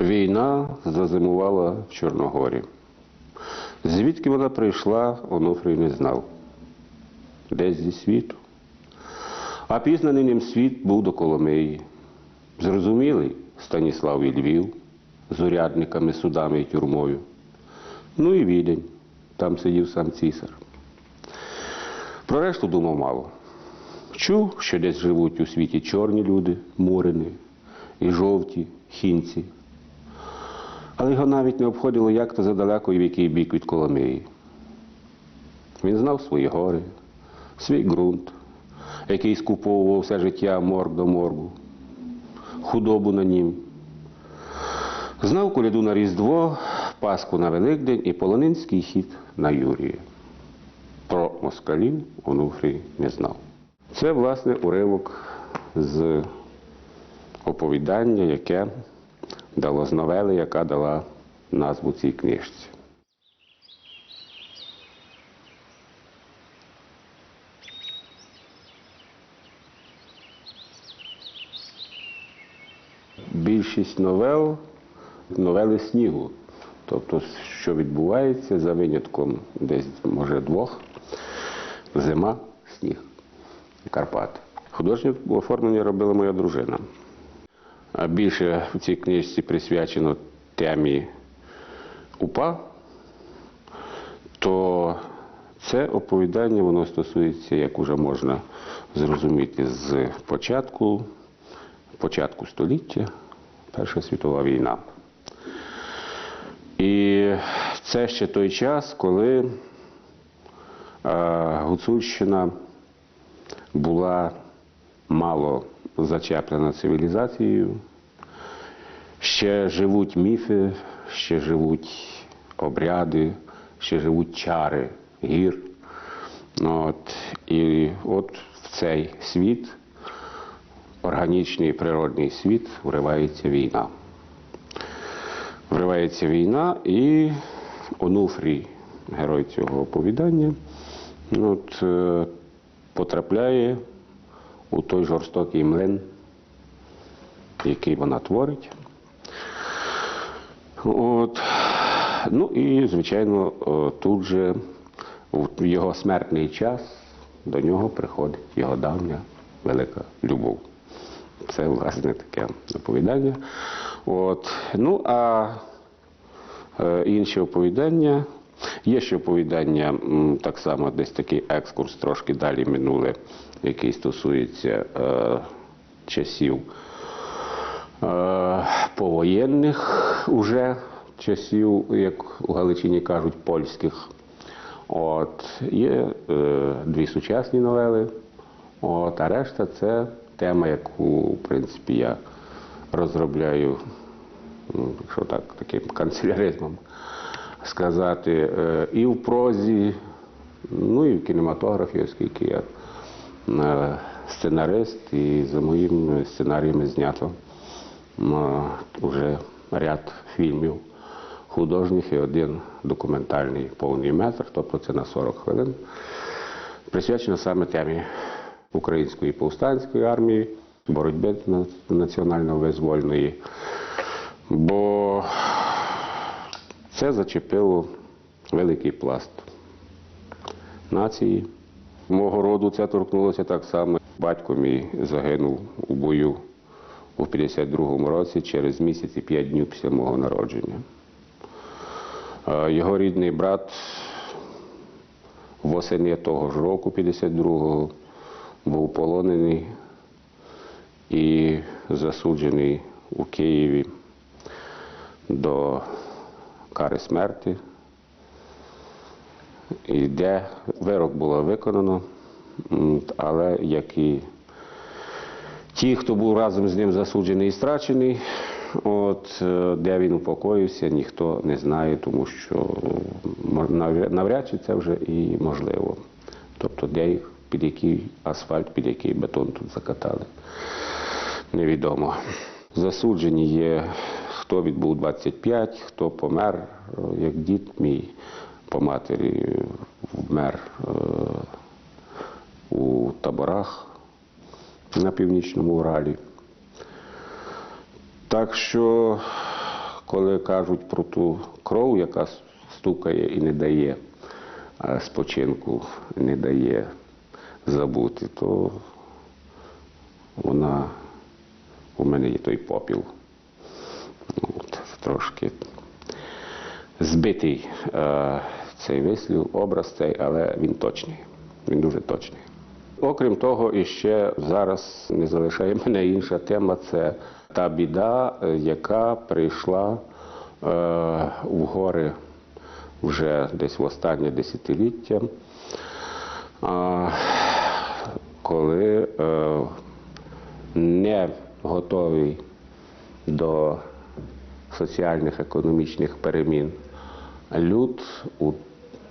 Війна зазимувала в Чорногорі. Звідки вона прийшла, Онуфрій не знав. Десь зі світу. А пізнаний ним світ був до Коломиї. Зрозумілий Станіслав і Львів з урядниками, судами і тюрмою. Ну і відень. Там сидів сам цісар. Про решту думав мало. Чув, що десь живуть у світі чорні люди, мурини, і жовті, хінці. Але його навіть не обходило, як то задалеко і в який бік від Коломиї. Він знав свої гори, свій ґрунт, який скуповував все життя морг до моргу, худобу на нім. Знав коляду на Різдво, Пасху на Великдень і Полонинський хід на Юрія. Про москалів Онуфрій не знав. Це, власне, уривок з оповідання, яке дало з новели, яка дала назву цій книжці. Більшість новел новели снігу. Тобто, що відбувається за винятком десь, може, двох зима, сніг, Карпати. Художнє оформлення робила моя дружина. А більше в цій книжці присвячено темі УПА, то це оповідання воно стосується, як уже можна зрозуміти, з початку, початку століття, Перша світова війна. І це ще той час, коли е, Гуцульщина була мало зачеплена цивілізацією. Ще живуть міфи, ще живуть обряди, ще живуть чари гір. От, і от в цей світ, органічний природний світ, вривається війна. Вривається війна і Онуфрій, герой цього оповідання, от, е, потрапляє у той жорстокий млин, який вона творить. От. Ну і, звичайно, тут же в його смертний час до нього приходить його давня велика любов. Це, власне, таке оповідання. От. Ну, а е, інші оповідання. Є ще оповідання, так само десь такий екскурс трошки далі минуле, який стосується е, часів е, повоєнних уже часів, як у Галичині кажуть, польських. От, є е, дві сучасні новели, от, а решта це тема, яку, в принципі, я розробляю, якщо так, таким канцеляризмом сказати, е, і в прозі, ну і в кінематографі, оскільки я е, сценарист, і за моїм сценаріями знято вже ряд фільмів художніх і один документальний повний метр, тобто це на 40 хвилин, присвячено саме темі української повстанської армії, боротьби національно-визвольної. Бо це зачепило великий пласт нації. Мого роду це торкнулося так само. Батько мій загинув у бою у 52-му році через місяць і 5 днів після мого народження. Е, Його рідний брат восени того ж року, 52-го, був полонений і засуджений у Києві до кари смерті. І де вирок було виконано, але як і ті, хто був разом з ним засуджений і страчений, от, е, де він упокоївся, ніхто не знає, тому що навряд чи це вже і можливо. Тобто, де їх, під який асфальт, під який бетон тут закатали, невідомо. Засуджені є, хто відбув 25, хто помер, е, як дід мій по матері вмер е, у таборах на північному Уралі. Так що коли кажуть про ту кров, яка стукає і не дає спочинку, не дає забути, то вона у мене є той попіл. Трошки збитий е, цей вислів, образ цей, але він точний. Він дуже точний. Окрім того, іще зараз не залишає мене інша тема це та біда, е, яка прийшла е, в гори вже десь в останнє десятиліття, а, коли е, не готовий до соціальних економічних перемін. Люд у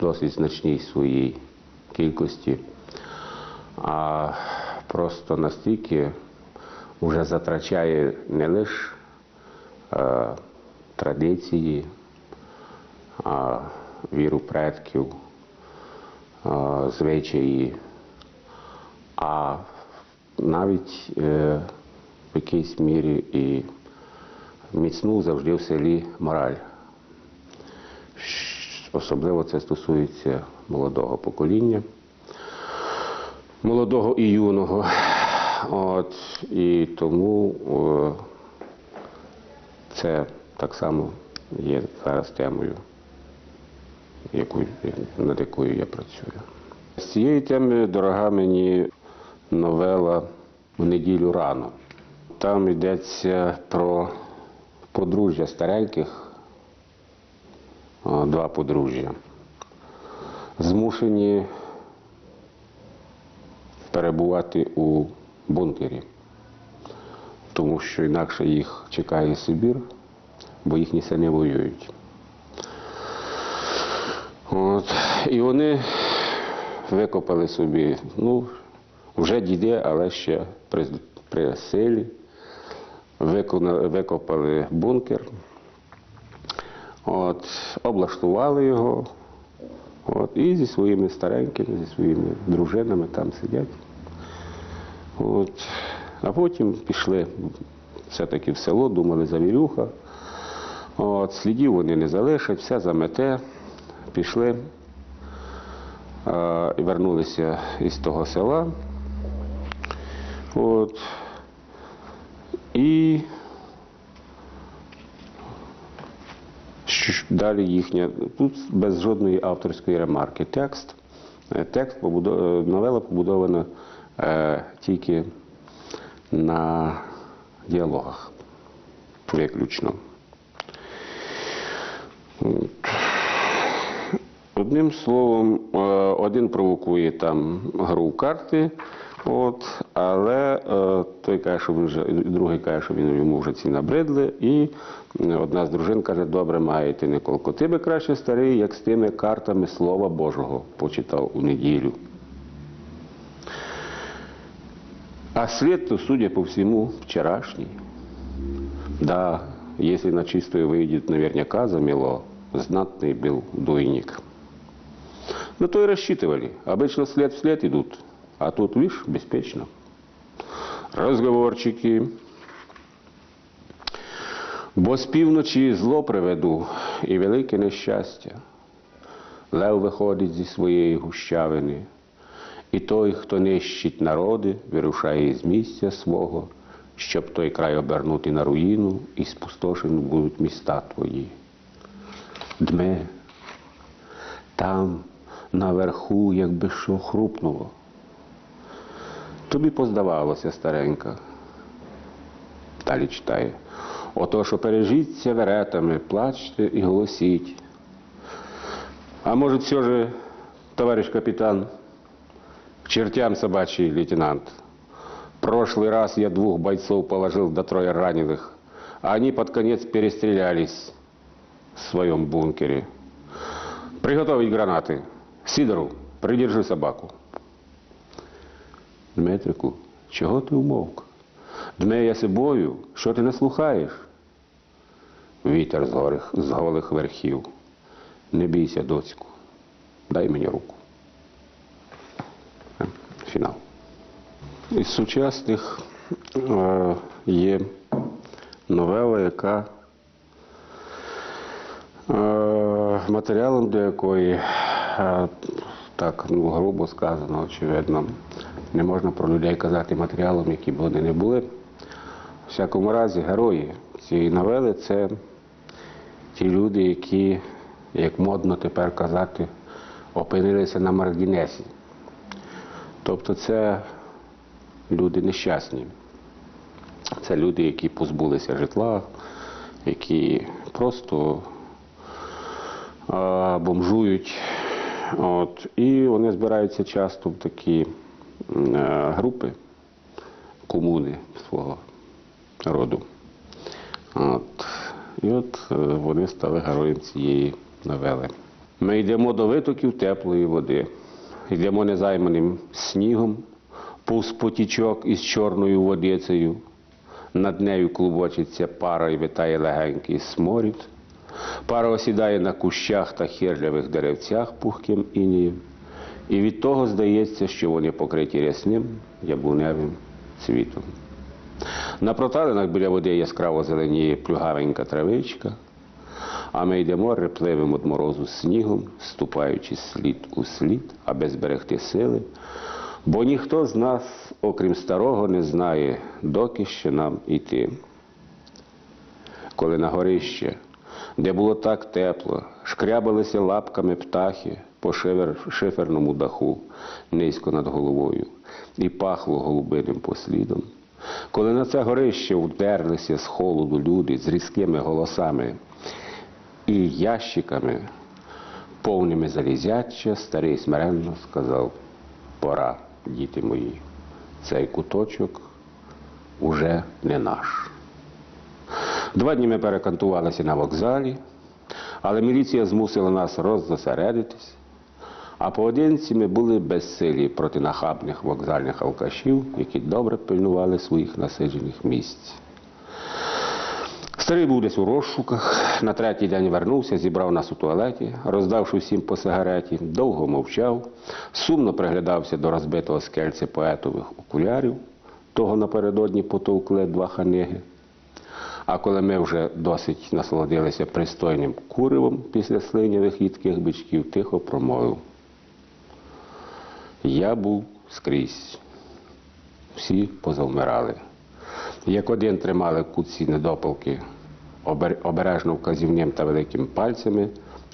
досить значній своїй кількості, а просто настільки вже затрачає не лише е, традиції, а віру предків, е, звичаї, а навіть е, в якійсь мірі і міцну завжди в селі мораль. Особливо це стосується молодого покоління, молодого і юного. От, і тому о, це так само є зараз темою, яку, над якою я працюю. З цієї теми дорога мені новела в неділю рано. Там йдеться про подружжя стареньких, два подружжя, змушені перебувати у бункері, тому що інакше їх чекає Сибір, бо їхні сини воюють. От. І вони викопали собі, ну, вже діди, але ще при, при силі. Викопали бункер, от, облаштували його, от, і зі своїми старенькими, зі своїми дружинами там сидять. От. А потім пішли все-таки в село, думали завірюха. От, слідів вони не залишать, все замете. Пішли і вернулися із того села. От. І далі їхня, тут без жодної авторської ремарки. Текст, е, текст побудо- е, новела побудована е, тільки на діалогах виключно. От. Одним словом, е, один провокує там гру в карти, от, але е, той каже, що він вже, другий каже, що він йому вже ці набридли, і е, одна з дружин каже, добре маєте, Николко, ти би краще старий, як з тими картами Слова Божого почитав у неділю. А след, то, судя по всему, вчерашний. Да, если на чистую выйдет, наверняка замело. Знатный был дуйник. На то и рассчитывали. Обычно след в след идут. А тут, видишь, беспечно. Розговорчики. Бо з півночі зло приведу і велике нещастя. Лев виходить зі своєї гущавини. І той, хто нищить народи, вирушає із місця свого, щоб той край обернути на руїну, і спустошені будуть міста твої. Дме, там, наверху, якби що хрупнуло. Тобі поздавалося, старенька. Далі читає. Ото, що пережіться веретами, плачте і голосіть. А может, все же, товарищ капитан, к чертям собачий лейтенант. Прошлый раз я двух бойцов положил до трое раненых, а они под конец перестрелялись в своем бункере. Приготовить гранаты. Сидору, придержи собаку. Дмитрику, чого ти умовк? Дме я бою, що ти не слухаєш? Вітер з, горих, з голих верхів. Не бійся, доцьку. Дай мені руку. Е, Фінал. Із сучасних е, є новела, яка Матеріалом, до якої, е, так ну, грубо сказано, очевидно, не можна про людей казати матеріалом, які б вони не були. В всякому разі, герої цієї новели це ті люди, які, як модно тепер казати, опинилися на маргінесі. Тобто це люди нещасні. Це люди, які позбулися житла, які просто а, бомжують. От, і вони збираються часто в такі е, групи, комуни свого роду. От. І от е, вони стали героєм цієї новели. Ми йдемо до витоків теплої води, йдемо незайманим снігом, повз потічок із чорною водицею. Над нею клубочиться пара і витає легенький сморід. Пара осідає на кущах та хирлявих деревцях пухким інієм. І від того здається, що вони покриті рясним яблуневим цвітом. На проталинах біля води яскраво зеленіє плюгавенька травичка, а ми йдемо репливим від морозу снігом, ступаючи слід у слід, аби зберегти сили, бо ніхто з нас, окрім старого, не знає, доки ще нам іти. Коли на горище, де було так тепло, шкрябалися лапками птахи по шиферному даху низько над головою, і пахло голубиним послідом. Коли на це горище вдерлися з холоду люди з різкими голосами і ящиками, повними залізяча, старий смиренно сказав: пора, діти мої, цей куточок уже не наш. Два дні ми перекантувалися на вокзалі, але міліція змусила нас роззосередитись, а поодинці ми були безсилі проти нахабних вокзальних алкашів, які добре пильнували своїх насиджених місць. Старий був десь у розшуках, на третій день вернувся, зібрав нас у туалеті, роздавши всім по сигареті, довго мовчав, сумно приглядався до розбитого скельця поетових окулярів, того напередодні потовкли два ханиги. А коли ми вже досить насолодилися пристойним куривом після слинявих їдких бичків, тихо промовив. Я був скрізь. Всі позавмирали. Як один тримали в кутці недопалки обережно вказівним та великим пальцями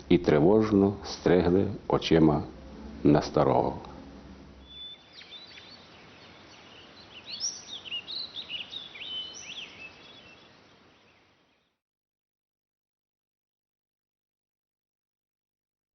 і тривожно стригли очима на старого.